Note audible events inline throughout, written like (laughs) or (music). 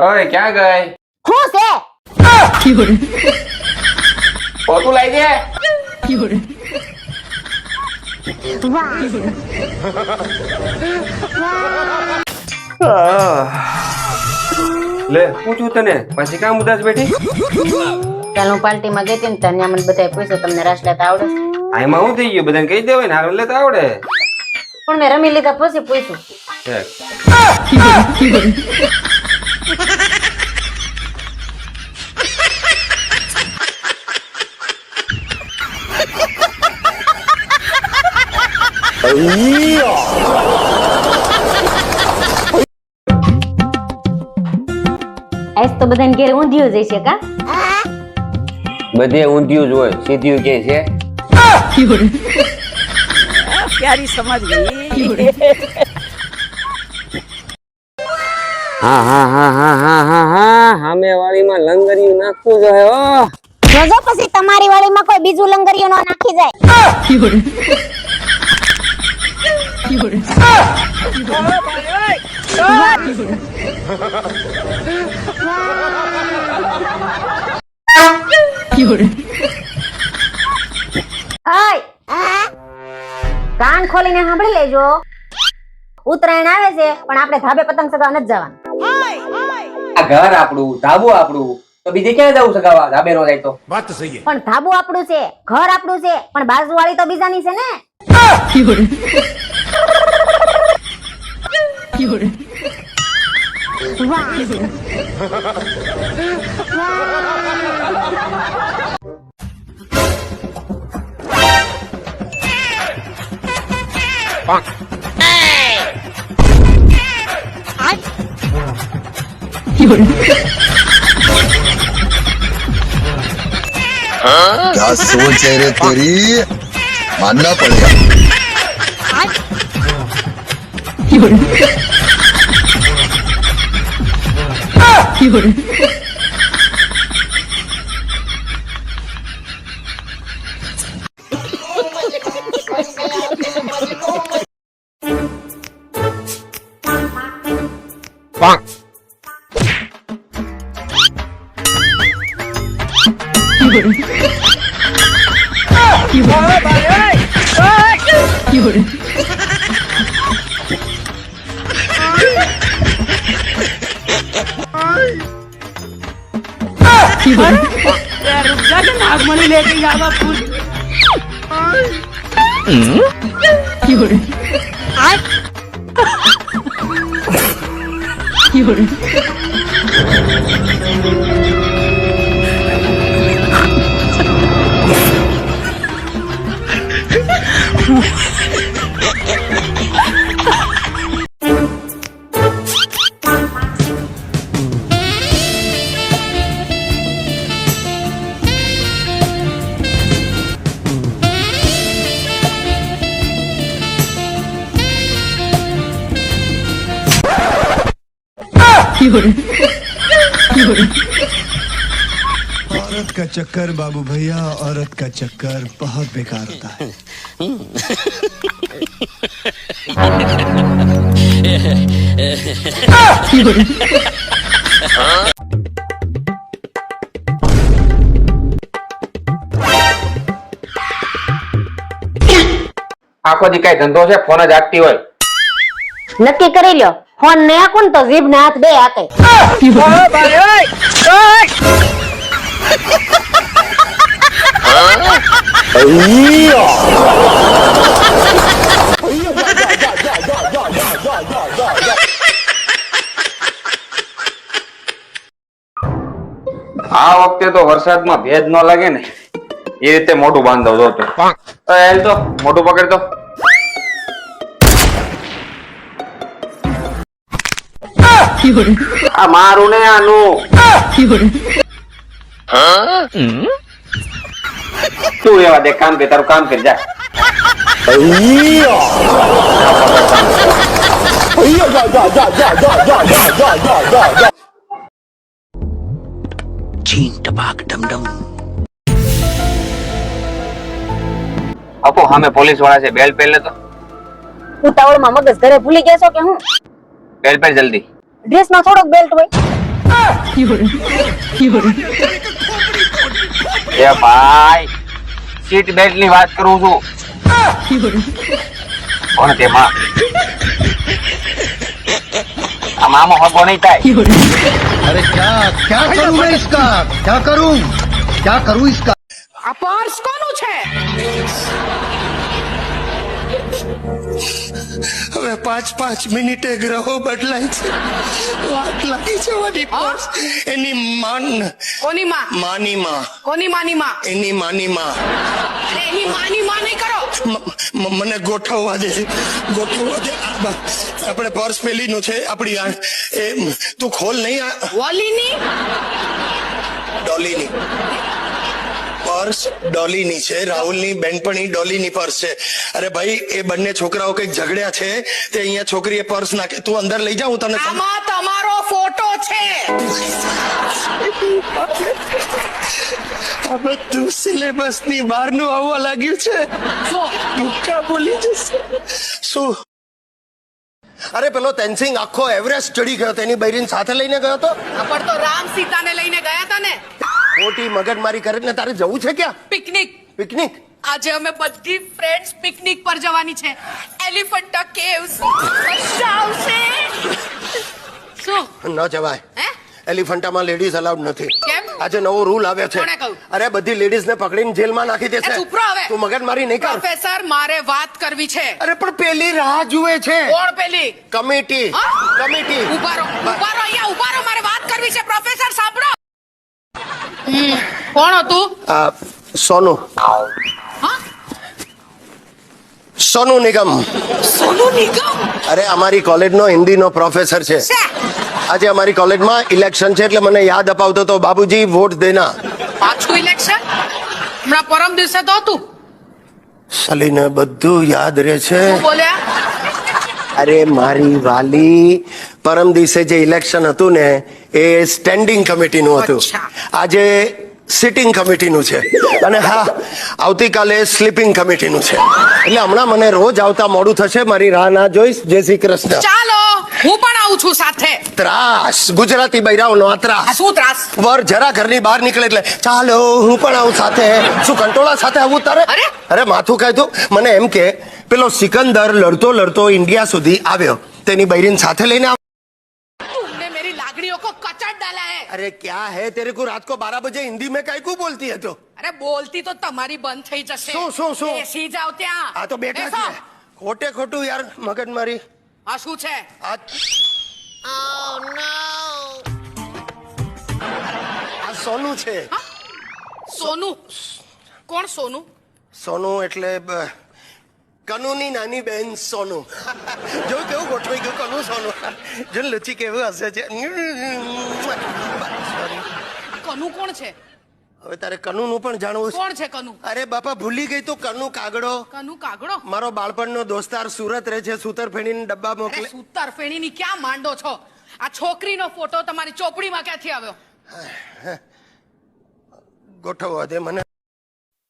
ઓય ક્યાં ગઈ? હું છે? પોતું લઈ દે. લે પૂછું તને. પછી કામ ઉદાસ બેઠી? ચાલ હું પાર્ટીમાં ગઈ હતી ને ત્યાં મને બધાએ પૂછ્યું તમને રાસ લેતા આવડે છે?" આ એમાં હું થઈ ગયું? બધાને કહી દેવાય ને હારું લેતા આવડે. પણ મેં રમી લીધા પછી પૂછ્યું. (laughs) 哎呀！એસ તો બધાને ઘેર ઊંધિયું જ છે કા? બધે ઊંધિયું જ હોય સીધ્યું કે છે? પ્યારી સમજ ગઈ હા હા હા હા હા હા હા હામે વાળીમાં લંગરિયું નાખવું જો હે. ઓ જોજો પછી તમારી વાળી માં કોઈ બીજું લંગરિયું ન નાખી જાય. (laughs) કાન સાંભળી લેજો. ઉત્તરાયણ આવે છે પણ આપણે ધાબે પતંગ સગાવ નથી જવાનું. આ ઘર આપણું ધાબુ આપણું. તો બીજે ક્યાં જવું સગાવા ધાબે નો જાય તો. વાત સહી પણ ધાબુ આપણું છે ઘર આપણું છે પણ બાજુવાળી તો બીજાની છે ને? क्या सोच है रे तेरी मानना पड़ेगा 有人，有人。棒！有人，有人，有人。नागमणि लेके जावा फूल औरत का चक्कर बाबू भैया औरत का चक्कर बहुत बेकार होता है આખો દી કઈ ધંધો છે ફોન જ આપતી હોય નક્કી કરી લ્યો ફોન ને ને તો જીભ ને હાથ બે આ વખતે તો વરસાદમાં ભેજ ન લાગે ને. એ રીતે મોઢું બાંધવ તો હાલ તો, મોઢું પકડ મારું ને આનું તું એવા દે કામ કે તારું કામ કરી જા આપો સામે પોલીસવાળા છે બેલ પહેલે તો ઉતાવળમાં મગજ ઘરે ભૂલી ગયા છો કે હું બેલ પહેર જલ્દી ડ્રેસમાં થોડોક બેલ્ટ હોય એ ભાઈ સીટ બેલ્ટ ની વાત કરું છું કોણ તે માં આ મામો હગો નહીં થાય અરે ક્યા ક્યા કરું મેં ઇસકા ક્યા કરું ક્યા કરું ઇસકા આ પર્સ કોનું છે હવે પાંચ પાંચ મિનિટે ગ્રહો બદલાય છે. વાત લાગી જવાની પર્સ એની માન. કોની માં? માની માં. કોની માની માં? એની માની માં. એની માની માં નહીં કરો. મને ગોઠવવા દે. ગોઠવવા દે. આપણે પર્સ પેલીનું છે આપણી આ એ તું ખોલ નહીં આ. વોલીની? ડોલીની. પર્સ ડોલીની છે રાહુલની બેનપણી ડોલીની પર્સ છે. અરે ભાઈ એ બંને છોકરાઓ કંઈક ઝઘડ્યા છે તે અહીંયા છોકરીએ પર્સ નાખે તું અંદર લઈ જા હું તને આમાં તમારો ફોટો છે. આ બધું સિલેબસની બહારનું આવવા લાગ્યું છે? બોલી જશે? શું? અરે પેલો તેનસિંગ આખો એવરેસ્ટ ચડી ગયો તેની બૈરીન સાથે લઈને ગયો તો? પણ તો રામ સીતાને લઈને ગયા હતા ને. ખોટી મગજમારી કરે ને તારે જવું છે ક્યાં? પિકનિક. પિકનિક? આજે અમે બધી ફ્રેન્ડ્સ પિકનિક પર જવાની છે. એલિફન્ટા કેવ્સ આવશે. શું? ન જવાય. એલિફન્ટામાં લેડીઝ અલાઉડ નથી. કેમ? આજે નવો રૂલ આવ્યો છે. અરે બધી લેડીઝ ને પકડીને જેલમાં નાખી દેશે. તું મગજ મગજમારી નહીં કર. પ્રોફેસર મારે વાત કરવી છે. અરે પણ પેલી રાહ જુએ છે. કોણ પેલી? કમિટી. કમિટી. ઊભા રહો અહીંયા ઉભારો મારે વાત કરવી છે. પ્રોફેસર હમ, કોણ હતું? સોનુ. સોનુ નિગમ. સોનુ નિગમ? અરે અમારી કોલેજનો હિન્દીનો પ્રોફેસર છે. આજે અમારી કોલેજમાં ઇલેક્શન છે એટલે મને યાદ અપાવતો તો બાબુજી વોટ દેના. પાછું ઇલેક્શન? હમણાં પરમ દિવસે તો હતું. સલીને બધું યાદ રહે છે. બોલ્યા? અરે મારી વાલી પરમ દિવસે જે ઇલેક્શન હતું ને એ સ્ટેન્ડિંગ કમિટીનું હતું. આજે સિટિંગ કમિટીનું છે. અને હા આવતીકાલે સ્લીપિંગ કમિટીનું છે. એટલે હમણાં મને રોજ આવતા મોડું થશે મારી રાહ ના જોઈશ. જય શ્રી કૃષ્ણ. ચાલો હું પણ આવું છું સાથે. ત્રાસ. ગુજરાતી બૈરાઓનો આ ત્રાસ. શું ત્રાસ? વર જરા ઘરની બહાર નીકળે એટલે ચાલો હું પણ આવું સાથે. શું કંટોળા સાથે આવું તારે? અરે! અરે માથું કહેતું મને એમ કે પેલો સિકંદર લડતો લડતો ઇન્ડિયા સુધી આવ્યો. તેની બૈરીન સાથે લઈને अरे क्या है तेरे को रात को बारह बजे हिंदी में काय को बोलती है तो અરે બોલતી તો તમારી બંધ થઈ જશે શું, શું, શું? બેસી જાવ ત્યાં આ તો બેઠા બેસો. છે ખોટે ખોટું યાર મગજ મારી આ શું છે આ આ સોનું છે સોનુ કોણ સોનુ સોનું એટલે બ- કનુની નાની બહેન સોનું. જો કેવું ગોઠવાઈ ગયું કનુ સોનું. જો લુચી કેવું હશે છે. કનુ કોણ છે? હવે તારે કનુનું પણ જાણવું કોણ છે કનુ? અરે બાપા ભૂલી ગઈ તું કનુ કાગડો. કનુ કાગડો? મારો બાળપણનો દોસ્તાર સુરત રહે છે સૂતર ફેણીને ડબ્બા મોકલે. સૂતર ફેણીની ક્યાં માંડો છો? આ છોકરીનો ફોટો તમારી ચોપડીમાં ક્યાંથી આવ્યો? ગોઠવવા દે મને.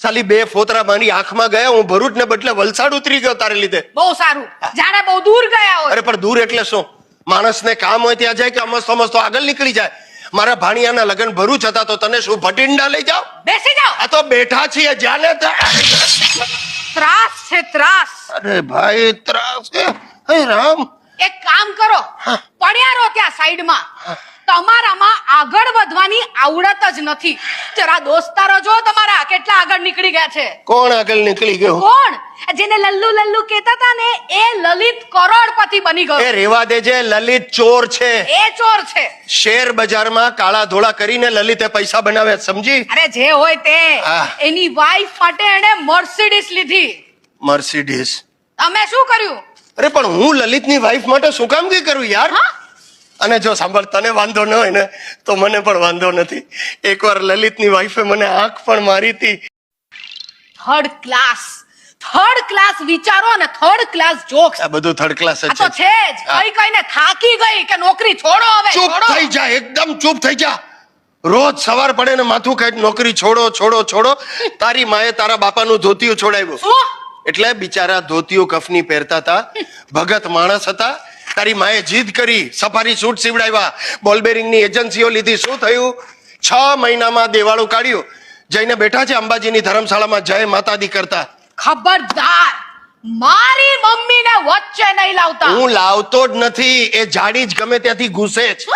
સાલી બે ફોતરા મારી આંખમાં ગયા હું ભરૂચ ને બદલે વલસાડ ઉતરી ગયો તારે લીધે. બહુ સારું. જાણે બહુ દૂર ગયા હોય. અરે પણ દૂર એટલે શું? માણસને કામ હોય ત્યાં જાય કે અમસ્તો મસ્તો આગળ નીકળી જાય? મારા ભાણિયાના લગ્ન ભરૂચ હતા તો તને શું ભટિંડા લઈ જાઓ? બેસી જાઓ. આ તો બેઠા છીએ જાને ત્રાસ છે ત્રાસ. અરે ભાઈ ત્રાસ હે રામ. એક કામ કરો. પડ્યા રહો ત્યાં સાઈડમાં. તમારામાં આગળ વધવાની આવડત જ નથી. જરા દોસ્તારો જો તમારા કેટલા આગળ નીકળી ગયા છે. કોણ આગળ નીકળી ગયો? કોણ? જેને લલ્લુ લલ્લુ કહેતા હતા ને એ લલિત કરોડપતિ બની એ ગયો રેવા દેજે લલિત ચોર છે. એ ચોર છે. શેર બજારમાં કાળા ધોળા કરીને લલિતે પૈસા બનાવે સમજી? અરે જે હોય તે. એની વાઈફ માટે એને મર્સિડીસ લીધી. મર્સિડીસ તમે શું કર્યું? અરે પણ હું લલિતની વાઈફ માટે શું કામ કરું યાર? હા? અને જો સાંભળ તને વાંધો ન હોય ને તો મને પણ વાંધો નથી. એકવાર લલિતની વાઈફે મને આંખ પણ મારી હતી. થર્ડ ક્લાસ થર્ડ ક્લાસ વિચારો અને થર્ડ ક્લાસ જોક્સ આ બધું થર્ડ ક્લાસ આ તો જ છે. છે જ. કઈ કઈને થાકી ગઈ કે નોકરી છોડો હવે ચૂપ થઈ જા એકદમ ચૂપ થઈ જા. રોજ સવાર પડે ને માથું ખાઈ નોકરી છોડો છોડો છોડો. તારી માએ તારા બાપાનું ધોતિયું છોડાવ્યું. એટલે બિચારા ધોતિયું કફની પહેરતા હતા. ભગત માણસ હતા. તારી માએ જીદ કરી સફારી સૂટ સીવડાવ્યા. બોલ બેરિંગની એજન્સીઓ લીધી. શું થયું? છ મહિનામાં દેવાળું કાઢ્યું. જઈને બેઠા છે અંબાજીની ધર્મશાળામાં. જય માતાદી કરતા. ખબરદાર. મારી મમ્મીને વચ્ચે નહીં લાવતા. હું લાવતો જ નથી. એ જાડી જ ગમે ત્યાંથી ઘૂસે જ.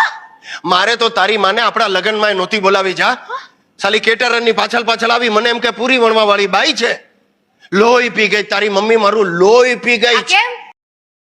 મારે તો તારી માને આપણા લગ્નમાં નહોતી બોલાવી જા. સાલી કેટરરની પાછળ પાછળ આવી. મને એમ કે પૂરી વણવા વાળી બાઈ છે. લોહી પી ગઈ. તારી મમ્મી મારું લોહી પી ગઈ કેમ?